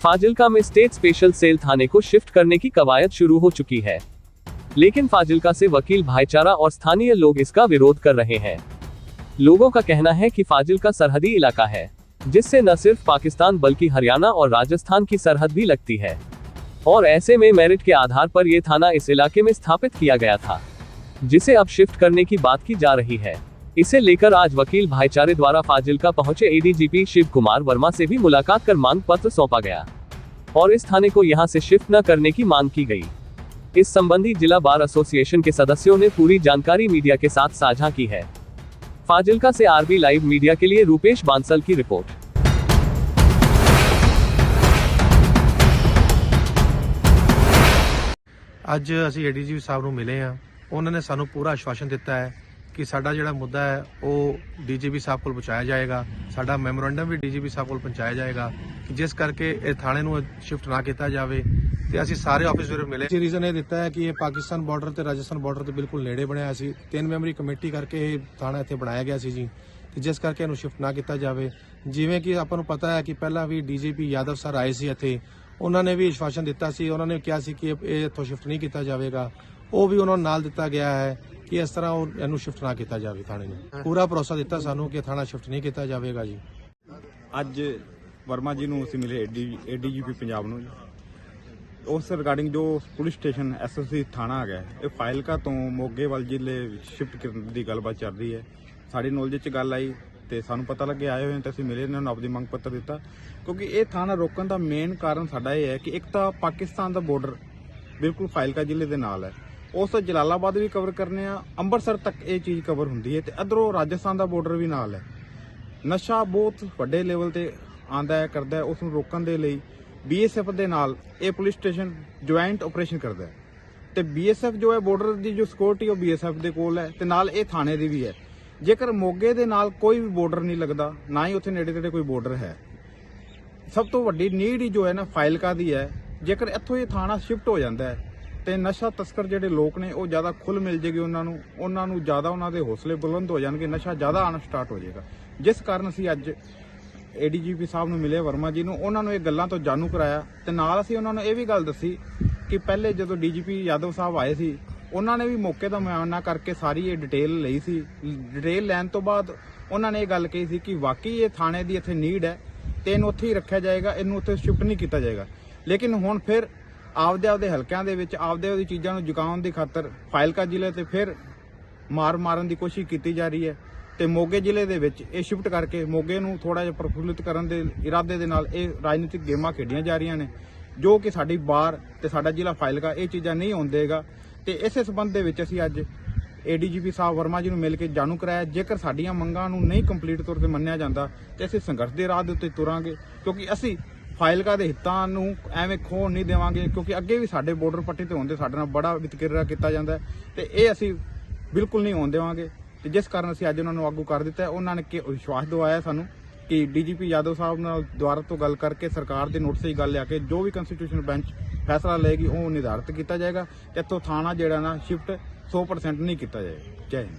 फाजिल्का में state special cell थाने को shift करने की कवायद शुरू हो चुकी है। लेकिन फाजिलका से वकील भाईचारा और स्थानीय लोग इसका विरोध कर रहे हैं। लोगों का कहना है कि फाजिल्का सरहदी इलाका है, जिससे न सिर्फ़ पाकिस्तान बल्कि हरियाणा और राजस्थान की सरहद भी लगती है। और ऐसे में मेरिट के आधार पर यह थाना इस इलाके में स्थापित किया गया था, जिसे अब शिफ्ट करने की बात की जा रही है। इसे लेकर आज वकील भाईचारे द्वारा फाजिलका पहुँचे एडीजीपी शिव कुमार वर्मा से भी मुलाकात कर मांग पत्र सौंपा गया। और इस थाने को यहां से शिफ्ट न करने की मांग की गई इस संबंधी जिला बार एसोसिएशन के सदस्यों ने पूरी जानकारी मीडिया के साथ साझा की है फाजिल्का से आरबी लाइव मीडिया के लिए रूपेश बांसल की रिपोर्ट ਅੱਜ ਅਸੀਂ ਏਡੀਜੀਪੀ ਸਾਹਿਬ ਨੂੰ ਮਿਲੇ ਆ ਉਹਨਾਂ ਨੇ ਸਾਨੂੰ ਪੂਰਾ ਆਸ਼ਵਾਸਨ ਦਿੱਤਾ ਹੈ ਕਿ ਸਾਡਾ ਜਿਹੜਾ ਮੁੱਦਾ ਹੈ ਉਹ ਡੀਜੀਪੀ ਸਾਹਿਬ ਕੋਲ ਪਹੁੰਚਾਇਆ ਜਾਏਗਾ ਸਾਡਾ ਮੈਮੋਰੰਡਮ ਵੀ ਡੀਜੀਪੀ ਸਾਹਿਬ ਕੋਲ ਪਹੁੰਚਾਇਆ ਜਾਏਗਾ ਜਿਸ ਕਰਕੇ ਇਹ ਥਾਣੇ ਨੂੰ ਸ਼ਿਫਟ ਨਾ ਕੀਤਾ ਜਾਵੇ ਤੇ ਅਸੀਂ ਸਾਰੇ ਆਫੀਸਰ ਮਿਲੇ। ਜੀ ਰੀਜ਼ਨ ਇਹ ਦਿੱਤਾ ਹੈ ਕਿ ਇਹ ਪਾਕਿਸਤਾਨ ਬਾਰਡਰ ਤੇ ਰਾਜਸਥਾਨ ਬਾਰਡਰ ਦੇ ਬਿਲਕੁਲ ਨੇੜੇ ਬਣਿਆ ਸੀ। ਤਿੰਨ ਮੈਂਬਰੀ ਕਮੇਟੀ ਕਰਕੇ ਇਹ ਥਾਣਾ ਇੱਥੇ ਬਣਾਇਆ ਗਿਆ ਸੀ ਜੀ। ਤੇ ਜਿਸ ਕਰਕੇ ਇਹਨੂੰ ਸ਼ਿਫਟ ਨਾ ਕੀਤਾ ਜਾਵੇ। ਜਿਵੇਂ ਕਿ ਆਪਾਂ ਨੂੰ ਪਤਾ ਹੈ ਕਿ ਪਹਿਲਾਂ ਵੀ ਡੀਜੀਪੀ ਯਾਦਵ ਸਰ ਆਏ ਸੀ ਇੱਥੇ। ਉਹਨਾਂ ਨੇ ਵੀ ਵਿਸ਼ਵਾਸਨ ਦਿੱਤਾ ਸੀ। ਉਹਨਾਂ ਨੇ ਕਿਹਾ ਸੀ ਕਿ ਇਹ ਇੱਥੋਂ ਸ਼ਿਫਟ ਨਹੀਂ ਕੀਤਾ ਜਾਵੇਗਾ। ਉਹ ਵੀ ਉਹਨਾਂ ਨੂੰ ਨਾਲ ਦਿੱਤਾ ਗਿਆ ਹੈ ਕਿ ਇਸ ਤਰ੍ਹਾਂ ਉਹ ਇਹਨੂੰ ਸ਼ਿਫਟ ਨਾ ਕੀਤਾ ਜਾਵੇ ਥਾਣੇ ਨੂੰ। ਪੂਰਾ ਭਰੋਸਾ ਦਿੱਤਾ ਸਾਨੂੰ ਕਿ ਥਾਣਾ ਸ਼ਿਫਟ ਨਹੀਂ ਕੀਤਾ ਜਾਵੇਗਾ ਜੀ। ਅੱਜ ਵਰਮਾ ਜੀ ਨੂੰ ਅਸੀਂ ਮਿਲੇ ਏਡੀਜੀਪੀ ਪੰਜਾਬ ਨੂੰ ਉਸ ਰਿਗਾਰਡਿੰਗ ਜੋ ਪੁਲਿਸ ਸਟੇਸ਼ਨ ਐਸਐਸਸੀ ਥਾਣਾ ਹੈਗਾ ਹੈ, ਇਹ ਫਾਈਲਕਾ ਤੋਂ ਮੋਗੇ ਵੱਲ ਜ਼ਿਲ੍ਹੇ ਵਿੱਚ ਸ਼ਿਫਟ ਕਰਨ ਦੀ ਗੱਲਬਾਤ ਚੱਲ ਰਹੀ ਹੈ। ਸਾਡੀ ਨੌਲੇਜ 'ਚ ਗੱਲ ਆਈ ਤੇ ਸਾਨੂੰ ਪਤਾ ਲੱਗਿਆ ਆਏ ਹੋਏ ਹਾਂ ਤੇ ਅਸੀਂ ਮਿਲੇ ਇਹਨਾਂ ਨੂੰ ਆਪਦੀ ਮੰਗ ਪੱਤਰ ਦਿੱਤਾ। ਕਿਉਂਕਿ ਇਹ ਥਾਣਾ ਰੋਕਣ ਦਾ ਮੇਨ ਕਾਰਨ ਸਾਡਾ ਇਹ ਹੈ ਕਿ ਇੱਕ ਤਾਂ ਪਾਕਿਸਤਾਨ ਦਾ ਬਾਰਡਰ ਬਿਲਕੁਲ ਫਾਈਲਕਾ ਜ਼ਿਲ੍ਹੇ ਦੇ ਨਾਲ ਹੈ। ਉਸ ਤੋਂ ਜਲਾਲਾਬਾਦ ਵੀ ਕਵਰ ਕਰਨੇ ਆ। ਅੰਮ੍ਰਿਤਸਰ ਤੱਕ ਇਹ ਚੀਜ਼ ਕਵਰ ਹੁੰਦੀ ਹੈ ਤੇ ਅਧਰੋਂ ਰਾਜਸਥਾਨ ਦਾ ਬਾਰਡਰ ਵੀ ਨਾਲ ਹੈ। ਨਸ਼ਾ ਬਹੁਤ ਵੱਡੇ ਲੈਵਲ ਤੇ ਆਂਦਾ ਹੈ, ਕਰਦਾ ਹੈ ਉਸ ਨੂੰ ਰੋਕਣ ਦੇ ਲਈ ਬੀਐਸਐਫ ਦੇ ਨਾਲ ਇਹ ਪੁਲਿਸ ਸਟੇਸ਼ਨ ਜੁਆਇੰਟ ਆਪਰੇਸ਼ਨ ਕਰਦਾ ਹੈ। ਤੇ ਬੀਐਸਐਫ ਜੋ ਹੈ ਬਾਰਡਰ ਦੀ ਜੋ ਸਿਕਿਉਰਿਟੀ ਉਹ ਬੀਐਸਐਫ ਦੇ ਕੋਲ ਹੈ ਤੇ ਨਾਲ ਇਹ ਥਾਣੇ ਦੀ ਵੀ ਹੈ। ਜੇਕਰ ਮੋਗੇ ਦੇ ਨਾਲ ਕੋਈ ਵੀ ਬਾਰਡਰ ਨਹੀਂ ਲੱਗਦਾ, ਨਾ ਹੀ ਉੱਥੇ ਨੇੜੇ ਤੇੜੇ ਕੋਈ ਬਾਰਡਰ ਹੈ। ਸਭ ਤੋਂ ਵੱਡੀ ਨੀਡ ਹੀ ਜੋ ਹੈ ਨਾ ਫਾਈਲਕਾ ਦੀ ਹੈ। ਜੇਕਰ ਇੱਥੋਂ ਇਹ ਥਾਣਾ ਸ਼ਿਫਟ ਹੋ ਜਾਂਦਾ ਹੈ ਤੇ ਨਸ਼ਾ ਤਸਕਰ ਜਿਹੜੇ ਲੋਕ ਨੇ, ਉਹ ਜ਼ਿਆਦਾ ਖੁੱਲ ਮਿਲ ਜੇਗੀ ਉਹਨਾਂ ਨੂੰ ਉਹਨਾਂ ਨੂੰ ਜ਼ਿਆਦਾ ਉਹਨਾਂ ਦੇ ਹੌਸਲੇ ਬੁਲੰਦ ਹੋ ਜਾਣਗੇ, ਨਸ਼ਾ ਜ਼ਿਆਦਾ ਆਉਣਾ ਸਟਾਰਟ ਹੋ ਜਾਏਗਾ ਜਿਸ ਕਾਰਨ ਅਸੀਂ ਅੱਜ ਏਡੀਜੀਪੀ ਸਾਹਿਬ ਨੂੰ ਮਿਲੇ, ਵਰਮਾ ਜੀ ਨੂੰ, ਉਹਨਾਂ ਨੂੰ ਇਹ ਗੱਲਾਂ ਤੋਂ ਜਾਣੂ ਕਰਾਇਆ ਤੇ ਨਾਲ ਅਸੀਂ ਉਹਨਾਂ ਨੂੰ ਇਹ ਵੀ ਗੱਲ ਦੱਸੀ ਕਿ ਪਹਿਲੇ ਜਦੋਂ ਡੀਜੀਪੀ ਯਾਦਵ ਸਾਹਿਬ ਆਏ ਸੀ, ਉਹਨਾਂ ਨੇ ਵੀ ਮੌਕੇ ਦਾ ਮੁਆਇਨਾ ਕਰਕੇ ਸਾਰੀ ਇਹ ਡਿਟੇਲ ਲਈ ਸੀ। ਡਿਟੇਲ ਲੈਣ ਤੋਂ ਬਾਅਦ ਉਹਨਾਂ ਨੇ ਇਹ ਗੱਲ ਕਹੀ ਸੀ ਕਿ ਵਾਕਈ ਇਹ ਥਾਣੇ ਦੀ ਇੱਥੇ ਨੀਡ ਹੈ ਤੇ ਇਹਨੂੰ ਉੱਥੇ ਹੀ ਰੱਖਿਆ ਜਾਏਗਾ, ਇਹਨੂੰ ਉੱਥੇ ਸ਼ਿਫਟ ਨਹੀਂ ਕੀਤਾ ਜਾਏਗਾ। ਲੇਕਿਨ ਹੁਣ ਫਿਰ ਆਪਦੇ ਆਪਦੇ ਹਲਕਿਆਂ ਦੇ ਵਿੱਚ ਆਪਦੇ ਆਪਦੀ ਚੀਜ਼ਾਂ ਨੂੰ ਜੁਕਾਉਣ ਦੀ ਖਾਤਰ ਫਾਇਲਕਾ ਜ਼ਿਲ੍ਹੇ ਤੇ ਫਿਰ ਮਾਰ ਮਾਰਨ ਦੀ ਕੋਸ਼ਿਸ਼ ਕੀਤੀ ਜਾ ਰਹੀ ਹੈ ਤੇ ਮੋਗੇ ਜ਼ਿਲ੍ਹੇ ਦੇ ਵਿੱਚ ਇਹ ਸ਼ਿਫਟ ਕਰਕੇ ਮੋਗੇ ਨੂੰ ਥੋੜਾ ਜਿਹਾ ਪ੍ਰਫੁੱਲਿਤ ਕਰਨ ਦੇ ਇਰਾਦੇ ਦੇ ਨਾਲ ਇਹ ਰਾਜਨੀਤਿਕ ਗੇਮਾਂ ਖੇਡੀਆਂ ਜਾ ਰਹੀਆਂ ਨੇ, ਜੋ ਕਿ ਸਾਡੀ ਬਾਹਰ ਤੇ ਸਾਡਾ ਜ਼ਿਲ੍ਹਾ ਫਾਇਲਕਾ ਇਹ ਚੀਜ਼ਾਂ ਨਹੀਂ ਹੋਣ ਦੇਗਾ। ਤੇ ਇਸੇ ਸਬੰਧ ਦੇ ਵਿੱਚ ਅਸੀਂ ਅੱਜ ਏਡੀਜੀਪੀ ਸਾਹਿਬ ਵਰਮਾ ਜੀ ਨੂੰ ਮਿਲ ਕੇ ਜਾਣੂ ਕਰਾਇਆ। ਜੇਕਰ ਸਾਡੀਆਂ ਮੰਗਾਂ ਨੂੰ ਨਹੀਂ ਕੰਪਲੀਟ ਤੌਰ ਤੇ ਮੰਨਿਆ ਜਾਂਦਾ ਤੇ ਅਸੀਂ ਸੰਘਰਸ਼ ਦੇ ਰਾਹ ਦੇ ਉੱਤੇ ਤੁਰਾਂਗੇ, ਕਿਉਂਕਿ ਅਸੀਂ ਫਾਇਲਕਾ ਦੇ ਹਿੱਤਾਂ ਨੂੰ ਐਵੇਂ ਖੋਣ ਨਹੀਂ ਦੇਵਾਂਗੇ, ਕਿਉਂਕਿ ਅੱਗੇ ਵੀ ਸਾਡੇ ਬਾਰਡਰ ਪੱਟੀ ਤੇ ਹੁੰਦੇ, ਸਾਡੇ ਨਾਲ ਬੜਾ ਵਿਤਕਰਾ ਕੀਤਾ ਜਾਂਦਾ ਹੈ, ਤੇ ਇਹ ਅਸੀਂ ਬਿਲਕੁਲ ਨਹੀਂ ਹੋਣ ਦੇਵਾਂਗੇ। ਤੇ ਜਿਸ ਕਾਰਨ ਅਸੀਂ ਅੱਜ ਉਹਨਾਂ ਨੂੰ ਆਗੂ ਕਰ ਦਿੱਤਾ ਉਹਨਾਂ ਨੇ ਕਿ ਵਿਸ਼ਵਾਸ ਦਿਵਾਇਆ ਸਾਨੂੰ ਕਿ ਡੀਜੀਪੀ ਯਾਦਵ ਸਾਹਿਬ ਨਾਲ ਦੁਆਰਾ ਤੋਂ ਗੱਲ ਕਰਕੇ ਸਰਕਾਰ ਦੇ ਨੋਟਿਸ ਦੀ ਗੱਲ ਲਿਆ ਕੇ ਜੋ ਵੀ ਕੰਸਟੀਟਿਊਸ਼ਨ ਬੈਂਚ ਫੈਸਲਾ ਲਏਗੀ, ਉਹ ਨਿਰਧਾਰਿਤ ਕੀਤਾ ਜਾਏਗਾ, ਤੇ ਇੱਥੋਂ ਥਾਣਾ ਜਿਹੜਾ ਨਾ ਸ਼ਿਫਟ 100% ਨਹੀਂ ਕੀਤਾ ਜਾਏਗਾ ਜੈ ਹਿੰਦ।